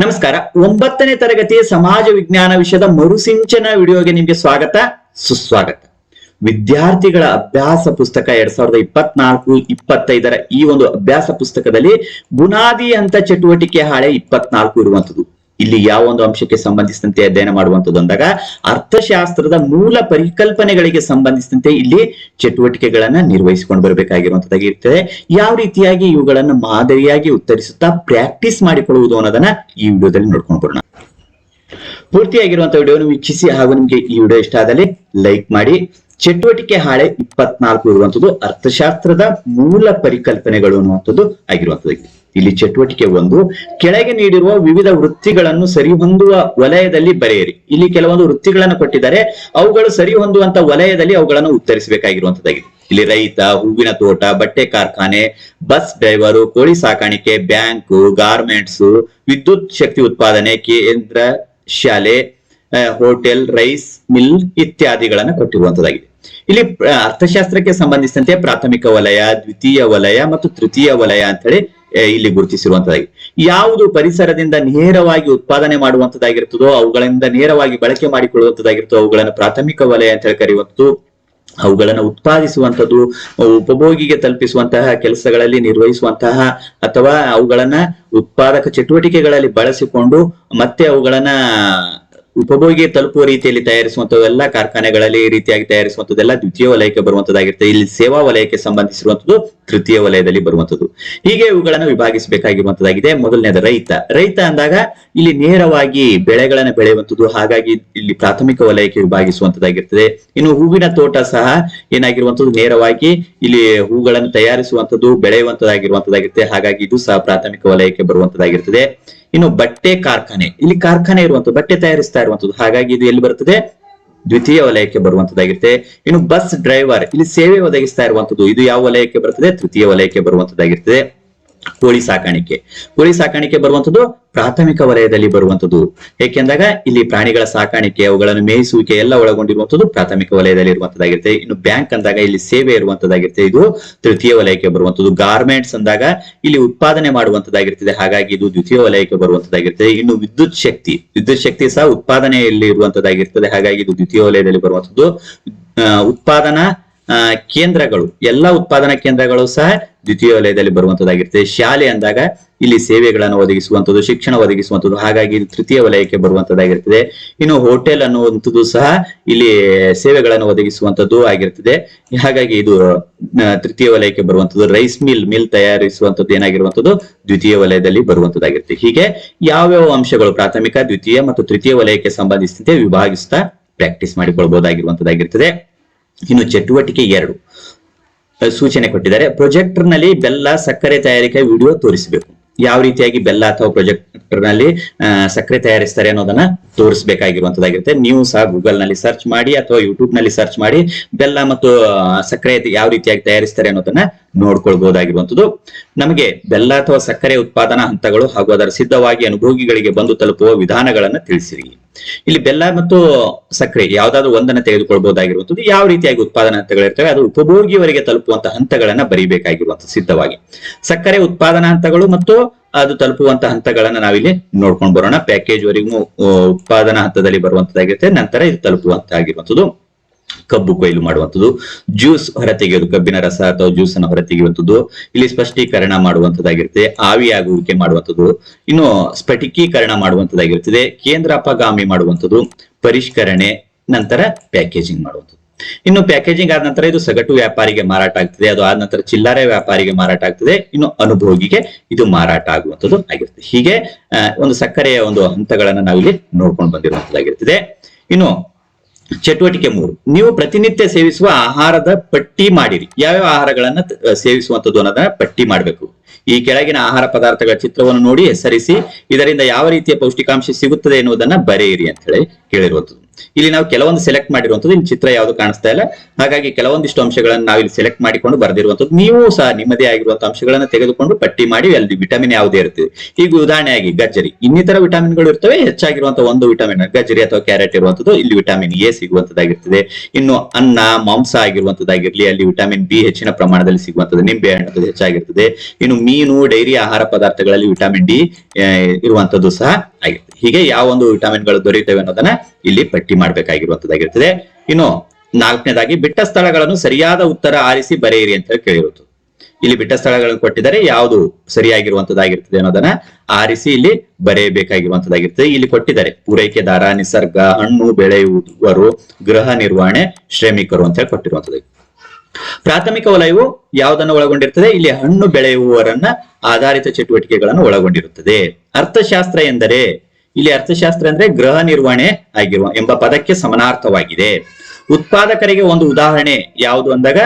ನಮಸ್ಕಾರ. ಒಂಬತ್ತನೇ ತರಗತಿಯ ಸಮಾಜ ವಿಜ್ಞಾನ ವಿಷಯದ ಮರುಸಿಂಚನ ವಿಡಿಯೋಗೆ ನಿಮಗೆ ಸ್ವಾಗತ, ಸುಸ್ವಾಗತ. ವಿದ್ಯಾರ್ಥಿಗಳ ಅಭ್ಯಾಸ ಪುಸ್ತಕ ಎರಡ್ ಸಾವಿರದ ಇಪ್ಪತ್ನಾಲ್ಕು, ಇಪ್ಪತ್ತೈದರ ಈ ಒಂದು ಅಭ್ಯಾಸ ಪುಸ್ತಕದಲ್ಲಿ ಬುನಾದಿ ಅಂತ ಚಟುವಟಿಕೆ ಹಾಳೆ ಇಪ್ಪತ್ನಾಲ್ಕು ಇರುವಂತದ್ದು ಇಲ್ಲಿ ಯಾವ ಒಂದು ಅಂಶಕ್ಕೆ ಸಂಬಂಧಿಸಿದಂತೆ ಅಧ್ಯಯನ ಮಾಡುವಂತದ್ದು ಅಂದಾಗ, ಅರ್ಥಶಾಸ್ತ್ರದ ಮೂಲ ಪರಿಕಲ್ಪನೆಗಳಿಗೆ ಸಂಬಂಧಿಸಿದಂತೆ ಇಲ್ಲಿ ಚಟುವಟಿಕೆಗಳನ್ನ ನಿರ್ವಹಿಸಿಕೊಂಡು ಬರಬೇಕಾಗಿರುವಂತದ್ದಾಗಿರ್ತದೆ ಯಾವ ರೀತಿಯಾಗಿ ಇವುಗಳನ್ನು ಮಾದರಿಯಾಗಿ ಉತ್ತರಿಸುತ್ತಾ ಪ್ರಾಕ್ಟೀಸ್ ಮಾಡಿಕೊಳ್ಳುವುದು ಅನ್ನೋದನ್ನ ಈ ವಿಡಿಯೋದಲ್ಲಿ ನೋಡ್ಕೊಂಡು ಬರೋಣ. ಪೂರ್ತಿಯಾಗಿರುವಂತಹ ವಿಡಿಯೋವನ್ನು ವೀಕ್ಷಿಸಿ ಹಾಗೂ ನಿಮಗೆ ಈ ವಿಡಿಯೋ ಇಷ್ಟ ಆದಲ್ಲಿ ಲೈಕ್ ಮಾಡಿ. ಚಟುವಟಿಕೆ ಹಾಳೆ ಇಪ್ಪತ್ನಾಲ್ಕು ಇರುವಂತದ್ದು ಅರ್ಥಶಾಸ್ತ್ರದ ಮೂಲ ಪರಿಕಲ್ಪನೆಗಳು ಅನ್ನುವಂಥದ್ದು ಆಗಿರುವಂತದ್ದು ಇಲ್ಲಿ ಚಟುವಟಿಕೆ ಒಂದು. ಕೆಳಗೆ ನೀಡಿರುವ ವಿವಿಧ ವೃತ್ತಿಗಳನ್ನು ಸರಿಹೊಂದುವ ವಲಯದಲ್ಲಿ ಬರೆಯಿರಿ. ಇಲ್ಲಿ ಕೆಲವೊಂದು ವೃತ್ತಿಗಳನ್ನು ಕೊಟ್ಟಿದ್ದಾರೆ. ಅವುಗಳು ಸರಿ ಹೊಂದುವಂತ ವಲಯದಲ್ಲಿ ಅವುಗಳನ್ನು ಉತ್ತರಿಸಬೇಕಾಗಿರುವಂತದ್ದಾಗಿದೆ. ಇಲ್ಲಿ ರೈತ, ಹೂವಿನ ತೋಟ, ಬಟ್ಟೆ ಕಾರ್ಖಾನೆ ಬಸ್ ಡ್ರೈವರು ಕೋಳಿ ಸಾಕಾಣಿಕೆ ಬ್ಯಾಂಕು ಗಾರ್ಮೆಂಟ್ಸ್ ವಿದ್ಯುತ್ ಶಕ್ತಿ ಉತ್ಪಾದನೆ, ಕೇಂದ್ರ, ಶಾಲೆ ಹೋಟೆಲ್ ರೈಸ್ ಮಿಲ್ ಇತ್ಯಾದಿಗಳನ್ನು ಕೊಟ್ಟಿರುವಂತದ್ದಾಗಿದೆ. ಇಲ್ಲಿ ಅರ್ಥಶಾಸ್ತ್ರಕ್ಕೆ ಸಂಬಂಧಿಸಿದಂತೆ ಪ್ರಾಥಮಿಕ ವಲಯ, ದ್ವಿತೀಯ ವಲಯ ಮತ್ತು ತೃತೀಯ ವಲಯ ಅಂತ ಹೇಳಿ ಇಲ್ಲಿ ಗುರುತಿಸಿರುವಂತದ್ದಾಗಿದೆ ಯಾವುದು ಪರಿಸರದಿಂದ ನೇರವಾಗಿ ಉತ್ಪಾದನೆ ಮಾಡುವಂತದ್ದಾಗಿರ್ತದೋ ಅವುಗಳಿಂದ ನೇರವಾಗಿ ಬಳಕೆ ಮಾಡಿಕೊಳ್ಳುವಂತದ್ದಾಗಿರ್ತದೋ ಅವುಗಳನ್ನು ಪ್ರಾಥಮಿಕ ವಲಯ ಅಂತ ಹೇಳಿ ಕರೆಯುವಂಥದ್ದು ಅವುಗಳನ್ನು ಉತ್ಪಾದಿಸುವಂತದ್ದು, ಉಪಭೋಗಿಗೆ ತಲುಪಿಸುವಂತಹ ಕೆಲಸಗಳಲ್ಲಿ ನಿರ್ವಹಿಸುವಂತಹ ಅಥವಾ ಅವುಗಳನ್ನ ಉತ್ಪಾದಕ ಚಟುವಟಿಕೆಗಳಲ್ಲಿ ಬಳಸಿಕೊಂಡು ಮತ್ತೆ ಅವುಗಳನ್ನ ಉಪಭೋಗಿಗೆ ತಲುಪುವ ರೀತಿಯಲ್ಲಿ ತಯಾರಿಸುವಂತವೆಲ್ಲ ಕಾರ್ಖಾನೆಗಳಲ್ಲಿ ಈ ರೀತಿಯಾಗಿ ತಯಾರಿಸುವಂತದ್ದೆಲ್ಲ ದ್ವಿತೀಯ ವಲಯಕ್ಕೆ ಬರುವಂತದ್ದಾಗಿರುತ್ತೆ ಇಲ್ಲಿ ಸೇವಾ ವಲಯಕ್ಕೆ ಸಂಬಂಧಿಸಿರುವಂತದ್ದು ತೃತೀಯ ವಲಯದಲ್ಲಿ ಬರುವಂತದ್ದು ಹೀಗೆ ಇವುಗಳನ್ನು ವಿಭಾಗಿಸಬೇಕಾಗಿರುವಂತದ್ದಾಗಿದೆ ಮೊದಲನೇದ ರೈತ. ರೈತ ಅಂದಾಗ ಇಲ್ಲಿ ನೇರವಾಗಿ ಬೆಳೆಗಳನ್ನು ಬೆಳೆಯುವಂತದ್ದು ಹಾಗಾಗಿ ಇಲ್ಲಿ ಪ್ರಾಥಮಿಕ ವಲಯಕ್ಕೆ ವಿಭಾಗಿಸುವಂತದ್ದಾಗಿರ್ತದೆ ಇನ್ನು ಹೂವಿನ ತೋಟ ಸಹ ಏನಾಗಿರುವಂತದ್ದು ನೇರವಾಗಿ ಇಲ್ಲಿ ಹೂಗಳನ್ನು ತಯಾರಿಸುವಂತದ್ದು ಬೆಳೆಯುವಂತದ್ದಾಗಿರುವಂತದ್ದಾಗಿರುತ್ತೆ ಹಾಗಾಗಿ ಇದು ಸಹ ಪ್ರಾಥಮಿಕ ವಲಯಕ್ಕೆ ಬರುವಂತದ್ದಾಗಿರ್ತದೆ ಇನ್ನು ಬಟ್ಟೆ ಕಾರ್ಖಾನೆ. ಇಲ್ಲಿ ಕಾರ್ಖಾನೆ ಇರುವಂತದ್ದು ಬಟ್ಟೆ ತಯಾರಿಸ್ತಾ ಇರುವಂತದ್ದು ಹಾಗಾಗಿ ಇದು ಎಲ್ಲಿ ಬರುತ್ತದೆ? ದ್ವಿತೀಯ ವಲಯಕ್ಕೆ ಬರುವಂತದ್ದಾಗಿರುತ್ತೆ ಇನ್ನು ಬಸ್ ಡ್ರೈವರ್ ಇಲ್ಲಿ ಸೇವೆ ಒದಗಿಸ್ತಾ ಇರುವಂತದ್ದು ಇದು ಯಾವ ವಲಯಕ್ಕೆ ಬರ್ತದೆ ತೃತೀಯ ವಲಯಕ್ಕೆ ಬರುವಂತದ್ದಾಗಿರ್ತದೆ ಕೋಳಿ ಸಾಕಾಣಿಕೆ. ಕೋಳಿ ಸಾಕಾಣಿಕೆ ಬರುವಂತದ್ದು ಪ್ರಾಥಮಿಕ ವಲಯದಲ್ಲಿ ಬರುವಂತದ್ದು. ಏಕೆಂದಾಗ ಇಲ್ಲಿ ಪ್ರಾಣಿಗಳ ಸಾಕಾಣಿಕೆ, ಅವುಗಳನ್ನು ಮೇಯಿಸುವಿಕೆ ಎಲ್ಲ ಒಳಗೊಂಡಿರುವಂತದ್ದು ಪ್ರಾಥಮಿಕ ವಲಯದಲ್ಲಿ ಇರುವಂತದ್ದಾಗಿರುತ್ತೆ. ಇನ್ನು ಬ್ಯಾಂಕ್ ಅಂದಾಗ ಇಲ್ಲಿ ಸೇವೆ ಇರುವಂತದ್ದಾಗಿರುತ್ತೆ. ಇದು ತೃತೀಯ ವಲಯಕ್ಕೆ ಬರುವಂತದ್ದು. ಗಾರ್ಮೆಂಟ್ಸ್ ಅಂದಾಗ ಇಲ್ಲಿ ಉತ್ಪಾದನೆ ಮಾಡುವಂತದ್ದಾಗಿರ್ತದೆ. ಹಾಗಾಗಿ ಇದು ದ್ವಿತೀಯ ವಲಯಕ್ಕೆ ಬರುವಂತದ್ದಾಗಿರ್ತದೆ ಇನ್ನು ವಿದ್ಯುತ್ ಶಕ್ತಿ ವಿದ್ಯುತ್ ಶಕ್ತಿ ಸಹ ಉತ್ಪಾದನೆಯಲ್ಲಿ ಇರುವಂತದ್ದಾಗಿರ್ತದೆ. ಹಾಗಾಗಿ ಇದು ದ್ವಿತೀಯ ವಲಯದಲ್ಲಿ ಬರುವಂತದ್ದು. ಉತ್ಪಾದನಾ ಕೇಂದ್ರಗಳು, ಎಲ್ಲಾ ಉತ್ಪಾದನಾ ಕೇಂದ್ರಗಳು ಸಹ ದ್ವಿತೀಯ ವಲಯದಲ್ಲಿ ಬರುವಂತದ್ದಾಗಿರ್ತದೆ ಶಾಲೆ ಅಂದಾಗ ಇಲ್ಲಿ ಸೇವೆಗಳನ್ನು ಒದಗಿಸುವಂತದ್ದು, ಶಿಕ್ಷಣ ಒದಗಿಸುವಂತದ್ದು, ಹಾಗಾಗಿ ಇದು ತೃತೀಯ ವಲಯಕ್ಕೆ ಬರುವಂತದ್ದಾಗಿರ್ತದೆ. ಇನ್ನು ಹೋಟೆಲ್ ಅನ್ನುವಂಥದ್ದು ಸಹ ಇಲ್ಲಿ ಸೇವೆಗಳನ್ನು ಒದಗಿಸುವಂತದ್ದು ಆಗಿರ್ತದೆ. ಹಾಗಾಗಿ ಇದು ತೃತೀಯ ವಲಯಕ್ಕೆ ಬರುವಂತದ್ದು, ರೈಸ್ ಮಿಲ್ ಮಿಲ್ ತಯಾರಿಸುವಂತದ್ದು ಏನಾಗಿರುವಂತದ್ದು ದ್ವಿತೀಯ ವಲಯದಲ್ಲಿ ಬರುವಂತದ್ದಾಗಿರ್ತದೆ ಹೀಗೆ ಯಾವ್ಯಾವ ಅಂಶಗಳು ಪ್ರಾಥಮಿಕ, ದ್ವಿತೀಯ ಮತ್ತು ತೃತೀಯ ವಲಯಕ್ಕೆ ಸಂಬಂಧಿಸಿದಂತೆ ವಿಭಾಗಿಸ್ತಾ ಪ್ರಾಕ್ಟೀಸ್ ಮಾಡಿಕೊಳ್ಬಹುದಾಗಿರುವಂತದ್ದಾಗಿರ್ತದೆ ಇನ್ನು ಚಟುವಟಿಕೆ ಎರಡು. ಸೂಚನೆ ಕೊಟ್ಟಿದ್ದಾರೆ. ಪ್ರೊಜೆಕ್ಟರ್ನಲ್ಲಿ ಬೆಲ್ಲ, ಸಕ್ಕರೆ ತಯಾರಿಕೆ ವಿಡಿಯೋ ತೋರಿಸಬೇಕು. ಯಾವ ರೀತಿಯಾಗಿ ಬೆಲ್ಲ ಅಥವಾ ಪ್ರೊಜೆಕ್ಟರ್ನಲ್ಲಿ ಸಕ್ಕರೆ ತಯಾರಿಸ್ತಾರೆ ಅನ್ನೋದನ್ನ ತೋರಿಸಬೇಕಾಗಿರುವಂತದ್ದಾಗಿರುತ್ತೆ ನೀವು ಸಹ ಗೂಗಲ್ನಲ್ಲಿ ಸರ್ಚ್ ಮಾಡಿ ಅಥವಾ ಯೂಟ್ಯೂಬ್ನಲ್ಲಿ ಸರ್ಚ್ ಮಾಡಿ ಬೆಲ್ಲ ಮತ್ತು ಸಕ್ಕರೆ ಯಾವ ರೀತಿಯಾಗಿ ತಯಾರಿಸ್ತಾರೆ ಅನ್ನೋದನ್ನ ನೋಡ್ಕೊಳ್ಬಹುದಾಗಿರುವಂತದ್ದು ನಮಗೆ ಬೆಲ್ಲ ಅಥವಾ ಸಕ್ಕರೆ ಉತ್ಪಾದನಾ ಹಂತಗಳು ಹಾಗೂ ಅದರ ಸಿದ್ಧವಾಗಿ ಅನುಭೋಗಿಗಳಿಗೆ ಬಂದು ತಲುಪುವ ವಿಧಾನಗಳನ್ನು ತಿಳಿಸಿರಿ. ಇಲ್ಲಿ ಬೆಲ್ಲ ಮತ್ತು ಸಕ್ಕರೆ ಯಾವ್ದಾದ್ರು ಒಂದನ್ನ ತೆಗೆದುಕೊಳ್ಬಹುದಾಗಿರುವಂತದ್ದು ಯಾವ ರೀತಿಯಾಗಿ ಉತ್ಪಾದನಾ ಹಂತಗಳಿರ್ತವೆ ಅದು ಉಪಭೋಗಿಯವರಿಗೆ ತಲುಪುವಂತ ಹಂತಗಳನ್ನ ಬರೀಬೇಕಾಗಿರುವಂತ ಸಿದ್ಧವಾಗಿ. ಸಕ್ಕರೆ ಉತ್ಪಾದನಾ ಹಂತಗಳು ಮತ್ತು ಅದು ತಲುಪುವಂತ ಹಂತಗಳನ್ನ ನಾವಿಲ್ಲಿ ನೋಡ್ಕೊಂಡು ಬರೋಣ. ಪ್ಯಾಕೇಜ್ ವರೆಗೂ ಉತ್ಪಾದನಾ ಹಂತದಲ್ಲಿ ಬರುವಂತದ್ದಾಗಿರುತ್ತೆ ನಂತರ ಇದು ತಲುಪುವಂತಾಗಿರುವಂತದ್ದು ಕಬ್ಬು ಕೊಯ್ಲು ಮಾಡುವಂಥದ್ದು, ಜ್ಯೂಸ್ ಹೊರತೆಗೆಯೋದು ಕಬ್ಬಿನ ರಸ ಅಥವಾ ಜ್ಯೂಸ್ ಅನ್ನು ಹೊರತೆಗೆಯುವಂಥದ್ದು, ಇಲ್ಲಿ ಸ್ಪಷ್ಟೀಕರಣ ಮಾಡುವಂತದ್ದಾಗಿರುತ್ತೆ ಆವಿಯಾಗುವಿಕೆ ಮಾಡುವಂಥದ್ದು, ಇನ್ನು ಸ್ಫಟಿಕೀಕರಣ ಕೇಂದ್ರ ಅಪಗಾಮಿ ಮಾಡುವಂಥದ್ದು, ಪರಿಷ್ಕರಣೆ, ನಂತರ ಪ್ಯಾಕೇಜಿಂಗ್ ಮಾಡುವಂಥದ್ದು. ಇನ್ನು ಪ್ಯಾಕೇಜಿಂಗ್ ಆದ ನಂತರ ಇದು ಸಗಟು ವ್ಯಾಪಾರಿಗೆ ಮಾರಾಟ ಆಗ್ತದೆ, ಅದು ಆದ ನಂತರ ಚಿಲ್ಲರೆ ವ್ಯಾಪಾರಿಗೆ ಮಾರಾಟ ಆಗ್ತದೆ, ಇನ್ನು ಅನುಭೋಗಿಗೆ ಇದು ಮಾರಾಟ ಆಗುವಂಥದ್ದು ಆಗಿರ್ತದೆ ಹೀಗೆ ಒಂದು ಸಕ್ಕರೆಯ ಒಂದು ಹಂತಗಳನ್ನು ನಾವಿಲ್ಲಿ ನೋಡ್ಕೊಂಡು ಬಂದಿರುವಂತದ್ದಾಗಿರ್ತದೆ ಇನ್ನು ಚಟುವಟಿಕೆ ಮೂರು. ನೀವು ಪ್ರತಿನಿತ್ಯ ಸೇವಿಸುವ ಆಹಾರದ ಪಟ್ಟಿ ಮಾಡಿರಿ. ಯಾವ್ಯಾವ ಆಹಾರಗಳನ್ನ ಸೇವಿಸುವಂತದ್ದು ಅನ್ನೋದನ್ನ ಪಟ್ಟಿ ಮಾಡಬೇಕು. ಈ ಕೆಳಗಿನ ಆಹಾರ ಪದಾರ್ಥಗಳ ಚಿತ್ರವನ್ನು ನೋಡಿ ಹೆಸರಿಸಿ, ಇದರಿಂದ ಯಾವ ರೀತಿಯ ಪೌಷ್ಟಿಕಾಂಶ ಸಿಗುತ್ತದೆ ಎನ್ನುವುದನ್ನ ಬರೆಯಿರಿ ಅಂತ ಹೇಳಿ ಕೇಳಿರುವಂತದ್ದು ಇಲ್ಲಿ ನಾವು ಕೆಲವೊಂದು ಸೆಲೆಕ್ಟ್ ಮಾಡಿರುವಂತದ್ದು ಇನ್ ಚಿತ್ರ ಯಾವುದು ಕಾಣಿಸ್ತಾ ಇಲ್ಲ. ಹಾಗಾಗಿ ಕೆಲವೊಂದಿಷ್ಟು ಅಂಶಗಳನ್ನು ನಾವು ಇಲ್ಲಿ ಸೆಲೆಕ್ಟ್ ಮಾಡಿಕೊಂಡು ಬರೆದಿರುವಂತದ್ದು ನೀವು ಸಹ ನಿಮ್ಮದೇ ಆಗಿರುವಂತಹ ಅಂಶಗಳನ್ನು ತೆಗೆದುಕೊಂಡು ಪಟ್ಟಿ ಮಾಡಿ, ಅಲ್ಲಿ ವಿಟಮಿನ್ ಯಾವುದೇ ಇರ್ತದೆ ಈಗ ಉದಾಹರಣೆಯಾಗಿ ಗಜ್ಜರಿ. ಇನ್ನಿತರ ವಿಟಮಿನ್ಗಳು ಇರ್ತವೆ ಹೆಚ್ಚಾಗಿರುವಂತಹ ಒಂದು ವಿಟಮಿನ್ ಗಜ್ಜರಿ ಅಥವಾ ಕ್ಯಾರೆಟ್ ಇರುವಂತದ್ದು ಇಲ್ಲಿ ವಿಟಮಿನ್ ಎ ಸಿಗುವಂತದ್ದಾಗಿರ್ತದೆ ಇನ್ನು ಅನ್ನ, ಮಾಂಸ ಆಗಿರುವಂತದ್ದಾಗಿರ್ಲಿ ಅಲ್ಲಿ ವಿಟಮಿನ್ ಬಿ ಹೆಚ್ಚಿನ ಪ್ರಮಾಣದಲ್ಲಿ ಸಿಗುವಂತದ್ದು ನಿಂಬೆ ಹಣ್ಣು ಹೆಚ್ಚಾಗಿರ್ತದೆ. ಇನ್ನು ಮೀನು, ಡೈರಿ ಆಹಾರ ಪದಾರ್ಥಗಳಲ್ಲಿ ವಿಟಮಿನ್ ಡಿ ಇರುವಂತದ್ದು ಸಹ ಆಗಿರ್ತದೆ ಹೀಗೆ ಯಾವ ಒಂದು ವಿಟಮಿನ್ಗಳು ದೊರೆಯುತ್ತವೆ ಅನ್ನೋದನ್ನ ಇಲ್ಲಿ ಪಟ್ಟಿ ಮಾಡಬೇಕಾಗಿರುವಂತದ್ದಾಗಿರ್ತದೆ ಇನ್ನು ನಾಲ್ಕನೇದಾಗಿ, ಬಿಟ್ಟ ಸ್ಥಳಗಳನ್ನು ಸರಿಯಾದ ಉತ್ತರ ಆರಿಸಿ ಬರೆಯಿರಿ ಅಂತ ಹೇಳಿ ಕೇಳಿರುವುದು. ಇಲ್ಲಿ ಬಿಟ್ಟ ಸ್ಥಳಗಳನ್ನು ಕೊಟ್ಟಿದ್ದಾರೆ, ಯಾವುದು ಸರಿಯಾಗಿರುವಂತದ್ದಾಗಿರ್ತದೆ ಅನ್ನೋದನ್ನ ಆರಿಸಿ ಇಲ್ಲಿ ಬರೆಯಬೇಕಾಗಿರುವಂತದ್ದಾಗಿರ್ತದೆ ಇಲ್ಲಿ ಕೊಟ್ಟಿದ್ದಾರೆ, ಪೂರೈಕೆದಾರ, ನಿಸರ್ಗ, ಹಣ್ಣು, ಬೆಳೆಯುವವರು, ಗೃಹ ನಿರ್ವಹಣೆ, ಶ್ರಮಿಕರು ಅಂತ ಹೇಳಿ ಕೊಟ್ಟಿರುವಂತದ್ದು. ಪ್ರಾಥಮಿಕ ವಲಯವು ಯಾವುದನ್ನು ಒಳಗೊಂಡಿರ್ತದೆ ಇಲ್ಲಿ ಹಣ್ಣು ಬೆಳೆಯುವವರನ್ನ ಆಧಾರಿತ ಚಟುವಟಿಕೆಗಳನ್ನು ಒಳಗೊಂಡಿರುತ್ತದೆ. ಅರ್ಥಶಾಸ್ತ್ರ ಎಂದರೆ, ಇಲ್ಲಿ ಅರ್ಥಶಾಸ್ತ್ರ ಅಂದ್ರೆ ಗೃಹ ನಿರ್ವಹಣೆ ಆಗಿರುವ ಎಂಬ ಪದಕ್ಕೆ ಸಮನಾರ್ಥವಾಗಿದೆ. ಉತ್ಪಾದಕರಿಗೆ ಒಂದು ಉದಾಹರಣೆ ಯಾವುದು ಅಂದಾಗ,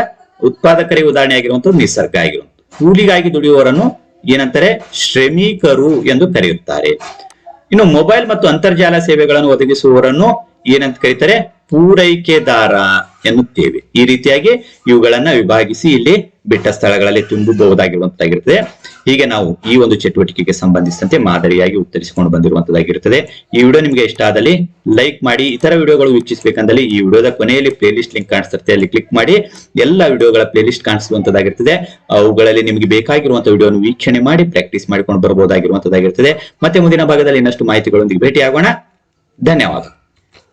ಉತ್ಪಾದಕರಿಗೆ ಉದಾಹರಣೆ ಆಗಿರುವಂತದ್ದು ನಿಸರ್ಗ ಆಗಿರುವಂತ ಕೂಲಿಗಾಗಿ ದುಡಿಯುವವರನ್ನು ಏನಂತಾರೆ? ಶ್ರಮಿಕರು ಎಂದು ಕರೆಯುತ್ತಾರೆ. ಇನ್ನು ಮೊಬೈಲ್ ಮತ್ತು ಅಂತರ್ಜಾಲ ಸೇವೆಗಳನ್ನು ಒದಗಿಸುವವರನ್ನು ಏನಂತ ಕರೀತಾರೆ? ಪೂರೈಕೆದಾರ ಎನ್ನುತ್ತೇವೆ. ಈ ರೀತಿಯಾಗಿ ಇವುಗಳನ್ನ ವಿಭಾಗಿಸಿ ಇಲ್ಲಿ ಬಿಟ್ಟ ಸ್ಥಳಗಳಲ್ಲಿ ತುಂಬಬಹುದಾಗಿರುವಂತಾಗಿರ್ತದೆ ಹೀಗೆ ನಾವು ಈ ಒಂದು ಚಟುವಟಿಕೆಗೆ ಸಂಬಂಧಿಸಿದಂತೆ ಮಾದರಿಯಾಗಿ ಉತ್ತರಿಸಿಕೊಂಡು ಬಂದಿರುವಂತದ್ದಾಗಿರುತ್ತದೆ. ಈ ವಿಡಿಯೋ ನಿಮಗೆ ಇಷ್ಟ ಆದಲ್ಲಿ ಲೈಕ್ ಮಾಡಿ, ಇತರ ವಿಡಿಯೋಗಳು ವೀಕ್ಷಿಸಬೇಕಂದಲ್ಲಿ ಈ ವಿಡಿಯೋದ ಕೊನೆಯಲ್ಲಿ ಪ್ಲೇ ಲಿಸ್ಟ್ ಲಿಂಕ್ ಕಾಣಿಸ್ತಿರುತ್ತೆ. ಅಲ್ಲಿ ಕ್ಲಿಕ್ ಮಾಡಿ, ಎಲ್ಲ ವಿಡಿಯೋಗಳ ಪ್ಲೇ ಲಿಸ್ಟ್ ಕಾಣಿಸುವಂತದ್ದಾಗಿರ್ತದೆ ಅವುಗಳಲ್ಲಿ ನಿಮಗೆ ಬೇಕಾಗಿರುವಂತಹ ವಿಡಿಯೋವನ್ನು ವೀಕ್ಷಣೆ ಮಾಡಿ, ಪ್ರಾಕ್ಟೀಸ್ ಮಾಡಿಕೊಂಡು ಬರಬಹುದಾಗಿರುವಂತದ್ದಾಗಿರ್ತದೆ ಮತ್ತೆ ಮುಂದಿನ ಭಾಗದಲ್ಲಿ ಇನ್ನಷ್ಟು ಮಾಹಿತಿಗಳೊಂದಿಗೆ ಭೇಟಿಯಾಗೋಣ. ಧನ್ಯವಾದ.